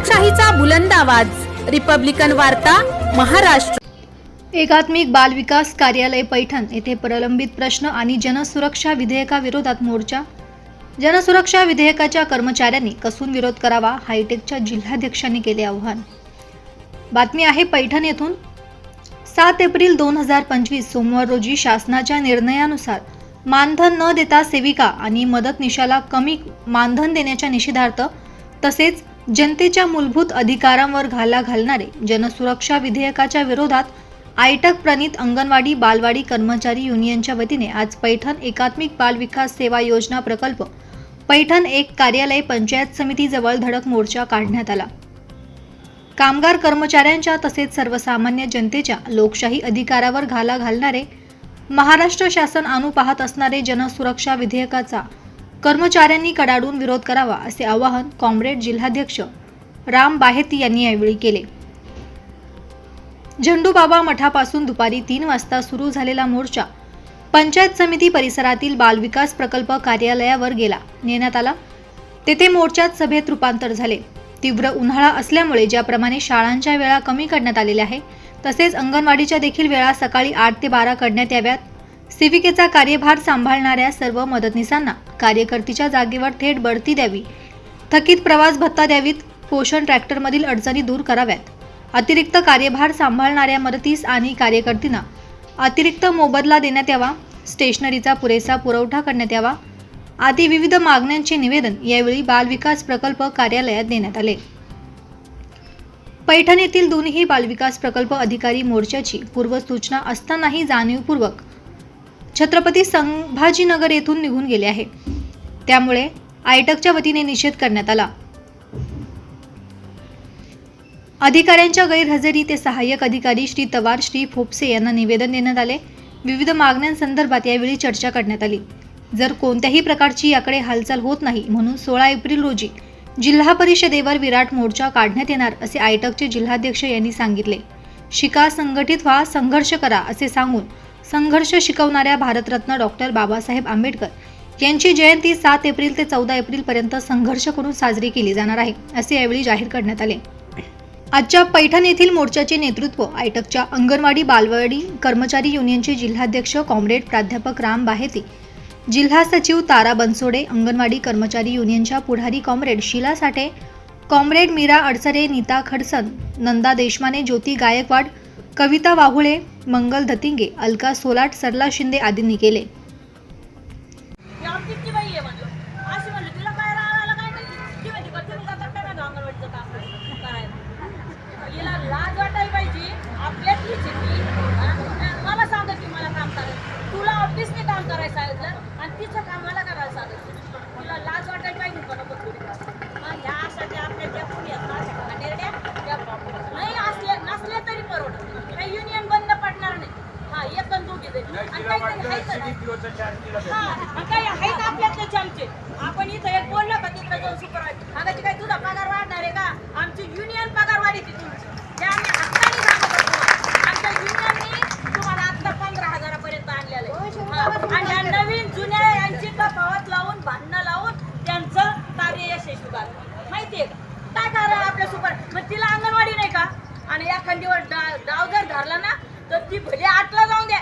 लोकशाहीचा बुलंद आवाज. रिपब्लिकन वार्ता महाराष्ट्र. एकात्मिक बाल विकास कार्यालय पैठण येथे प्रलंबित प्रश्न आणि जनसुरक्षा विधेयकाविरोधात मोर्चा. जनसुरक्षा विधेयकाच्या कर्मचाऱ्यांनी कसून विरोध करावा हायटेकच्या जिल्हाध्यक्षांनी केले आव्हान. बातमी आहे पैठण येथून. सात एप्रिल दोन हजार पंचवीस सोमवार रोजी शासनाच्या निर्णयानुसार मानधन न देता सेविका आणि मदतनिशाला कमी मानधन देण्याच्या निषेधार्थ तसेच जनतेच्या मूलभूत अधिकारांवर घाला घालणारे जनसुरक्षा विधेयकाच्या विरोधात आयटक प्रणित अंगणवाडी बालवाडी कर्मचारी युनियनच्या वतीने आज पैठण एकात्मिक बाल विकास सेवा योजना प्रकल्प पैठण एक कार्यालय पंचायत समितीजवळ धडक मोर्चा काढण्यात आला. कामगार कर्मचाऱ्यांच्या तसेच सर्वसामान्य जनतेच्या लोकशाही अधिकारावर घाला घालणारे महाराष्ट्र शासन आणू पाहत असणारे जनसुरक्षा विधेयकाचा कर्मचाऱ्यांनी कडाडून विरोध करावा असे आवाहन कॉम्रेड जिल्हाध्यक्ष राम बाहेती यांनी यावेळी केले. झेंडूबाबा मठापासून दुपारी तीन वाजता सुरू झालेला मोर्चा पंचायत समिती परिसरातील बालविकास प्रकल्प कार्यालयावर गेला नेण्यात आला. तेथे मोर्चात सभेत रूपांतर झाले. तीव्र उन्हाळा असल्यामुळे ज्याप्रमाणे शाळांच्या वेळा कमी करण्यात आलेल्या आहे तसेच अंगणवाडीच्या देखील वेळा सकाळी आठ ते बारा करण्यात याव्यात. सेविकेचा कार्यभार सांभाळणाऱ्या सर्व मदतनीसांना कार्यकर्तीच्या जागेवर थेट बढती द्यावी. थकीत प्रवास भत्ता द्यावीत पोषण ट्रॅक्टरमधील अडचणी दूर कराव्यात. अतिरिक्त कार्यभार सांभाळणाऱ्या मदतीस आणि कार्यकर्तींना अतिरिक्त मोबदला देण्यात यावा स्टेशनरीचा पुरेसा पुरवठा करण्यात यावा आदी विविध मागण्यांचे निवेदन यावेळी बालविकास प्रकल्प कार्यालयात देण्यात आले. पैठण येथील दोन्ही बालविकास प्रकल्प अधिकारी मोर्चाची पूर्वसूचना असतानाही जाणीवपूर्वक छत्रपती संभाजीनगर येथून निघून गेले आहे. त्यामुळे आयटकच्या वतीने निषेध करण्यात आला. अधिकाऱ्यांच्या गैरहजेरी ते सहाय्यक अधिकारी श्री तवार श्री फोपसे यांना निवेदन देण्यात आले. विविध मागण्यांसंदर्भात यावेळी चर्चा करण्यात आली. जर कोणत्याही प्रकारची याकडे हालचाल होत नाही म्हणून सोळा एप्रिल रोजी जिल्हा परिषदेवर विराट मोर्चा काढण्यात येणार असे आयटकचे जिल्हाध्यक्ष यांनी सांगितले. शिका संघटित व्हा संघर्ष करा असे सांगून संघर्ष शिकवणाऱ्या भारतरत्न डॉक्टर बाबासाहेब आंबेडकर यांची जयंती सात एप्रिल ते चौदा एप्रिलपर्यंत संघर्ष करून साजरी केली जाणार आहे असे यावेळी जाहीर करण्यात आले. आजच्या पैठण येथील मोर्चाचे नेतृत्व आयटकच्या अंगणवाडी बालवाडी कर्मचारी युनियनचे जिल्हाध्यक्ष कॉम्रेड प्राध्यापक राम बाहेती जिल्हा सचिव तारा बनसोडे अंगणवाडी कर्मचारी युनियनच्या पुढारी कॉम्रेड शिला साठे कॉम्रेड मीरा अडसरे नीता खडसन नंदा देशमाने ज्योती गायकवाड कविता वाहुळे मंगल धतिंगे अलका सोलाट सरला शिंदे आदींनी केले. ऑफिसने काम करायला सांगितलं आणि तिचं काम मला करायला सांगितलं. तुला लाज वाटायला पाहिजे मग ह्यासाठी आपल्या ज्या पुढे त्या नाही असल्या नसल्या तरी परवडत काही युनियन बंद पडणार नाही. हा एक आणि दोघी. आणि. हा, मग काय आहेत आपल्यातले चमचे. आपण इथं एक बोललो का तिकडे जाऊन सुपरवायझर अगं काय तुझा पगार वाढणार आहे का? आमची युनियन पगार वाढीची तुमची ते आम्ही हक्काने सांगत असतो. आमच्या युनियननी तुम्हाला आता पंधरा हजारापर्यंत आणलेलं आहे हा, आणि नवीन जुन्या यांची तफावत लावून भांडणं लावून त्यांचं कार्य यशस्वी करावं माहितीये का? काय कारण आपल्या सुपर मग तिला अंगणवाडी नाही का? आणि या खंडीवर डा- डाव जर धरला ना तर ती भले आठला जाऊन द्या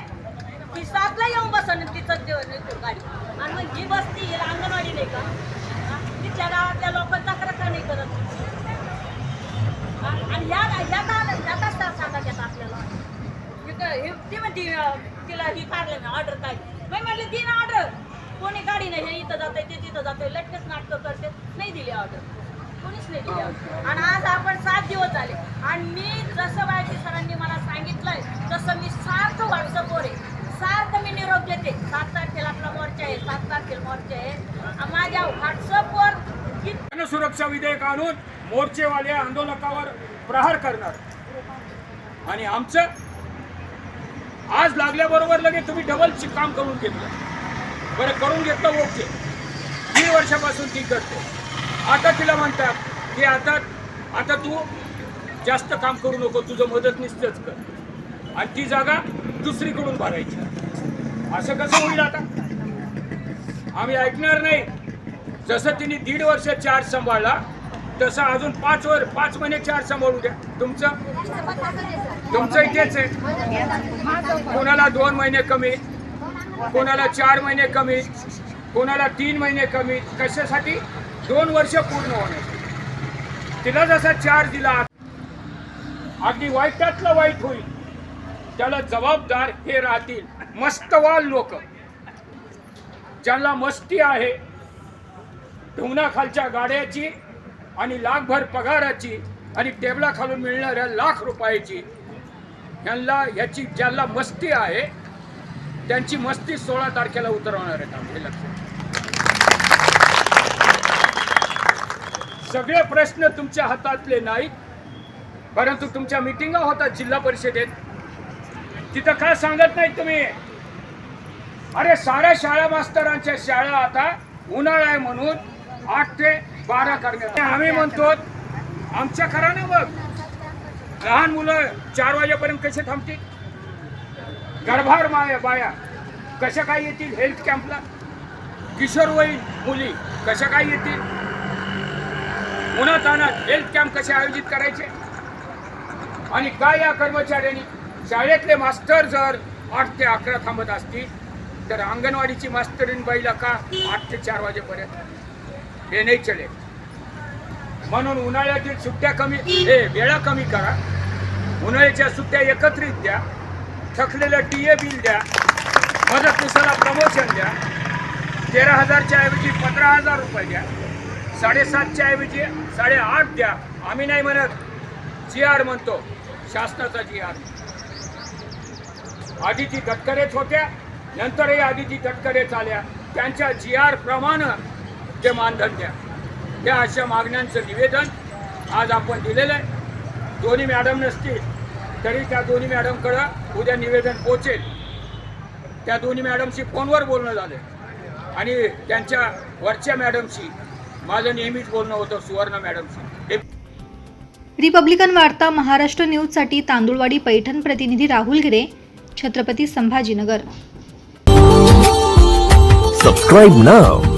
ती सातला येऊन बसन तिचं जेवण निघून गाडी आणि मग जी बसती हिला अंगणवाडी नाही का हा? तिथल्या गावातल्या लोक तक्रार का नाही करत हा? आणि या या का या कसं सांगत येत आपल्याला इथं हे- ती म्हणती अं, तिला ही काढलं ना ऑर्डर काय मी म्हटलं ती ना ऑर्डर कोणी गाडी नाही हे इथं जाते ते तिथं जाते लटकेच नाटकं करते. नाही दिली ऑर्डर कोणीच नाही दिली ऑर्डर आणि आज आपण सात दिवस झाले. आणि मी जसं बायकी सरांनी मला सांगितलंय तसं मी सार्थ व्हॉट्सअपवर आहे. सार्थ मी निरोप देते सात तारखेला आपला मोर्चा आहे सात तारखेला मोर्चा आहे. माझ्या व्हॉट्सअपवर किती विधेयक आणून मोर्चेवाले आंदोलकावर प्रहार करणार. आणि आमचं आज लागल्याबरोबर लगेच तुम्ही डबल काम करून घेतलं. बरं करून घेतलं ओके दीड वर्षापासून ती करते. आता तिला म्हणतात की आता आता तू जास्त काम करू नको तुझं मदत निश्चितच कर. आणि ती जागा दुसरीकडून भरायची. असं कसं होईल आता? आम्ही ऐकणार नाही. जसं तिने दीड वर्ष चार्ज सांभाळला तसं अजून पाच वर पाच महिने चार सांभाळू द्या तुमचं? तुमचं इथेच आहे. कोणाला दोन महिने कमी कोणाला चार महिने कमी कोणाला तीन महिने कमी कशासाठी? दोन वर्ष पूर्ण होण्यासाठी तिला जसा चार दिला अगदी वाईटातलं वाईट होईल. त्याला जबाबदार हे राहतील. मस्तवाल लोक. ज्यांना मस्ती आहे ढुंगणाखालच्या गाड्याची आणि लाखभर पगाराची आणि टेबलाखालून मिळणाऱ्या लाख रुपयाची. यांना ह्याची ज्याला मस्ती आहे त्यांची मस्ती सोळा तारखेला उतरवणार आहेत आम्ही लक्षात सगळे प्रश्न तुमच्या हातातले नाहीत परंतु तुमच्या मिटिंगा होतात जिल्हा परिषदेत. तिथं काय सांगत नाही तुम्ही? अरे साऱ्या शाळा मास्तरांच्या शाळा आता उन्हाळा आहे म्हणून. आठ ते बारा करण्यात आम्ही म्हणतो आमच्या करा ना बघ लहान मुलं चार वाजेपर्यंत कसे थांबतील? गर्भार माया बाया. कशा काय येतील हेल्थ कॅम्पला किशोरवयीन मुली कशा काय येतील? उन्हातानात हेल्थ कॅम्प कसे आयोजित करायचे? आणि काय या कर्मचाऱ्यांनी शाळेतले मास्टर जर आठ ते अकरा थांबत असतील तर अंगणवाडीची मास्तरीन बाईला का आठ ते चार वाजेपर्यंत? हे नाही चले. म्हणून उन्हाळ्यातील सुट्ट्या कमी हे वेळा कमी करा. उन्हाळ्याच्या सुट्ट्या एकत्रित द्या. थकलेलं टी ए बिल द्या. मदतनीसाला प्रमोशन द्या. तेरा हजारच्या ऐवजी पंधरा हजार रुपये द्या. साडेसातच्या ऐवजी साडेआठ द्या. आम्ही नाही म्हणत. जी आर म्हणतो. शासनाचा जी आर. आदिती तटकरेच होत्या. नंतरही आदिती तटकरेच आल्या. त्यांच्या जी आर प्रमाणे ते मानधन द्या त्या अशा मागण्यांचं निवेदन आज आपण दिलेलं आहे. दोन्ही मॅडम नसतील तरी त्या दोन्ही मॅडमकडं उद्या निवेदन पोचेल त्या दोन्ही मॅडमशी फोनवर बोलणं झालं आणि त्यांच्या वरच्या मॅडमशी माझं नेहमीच बोलणं होतं सुवर्ण मॅडमशी. रिपब्लिकन वार्ता महाराष्ट्र न्यूजसाठी तांदुळवाडी पैठण प्रतिनिधी राहुल गिरे छत्रपती संभाजीनगर. Subscribe now.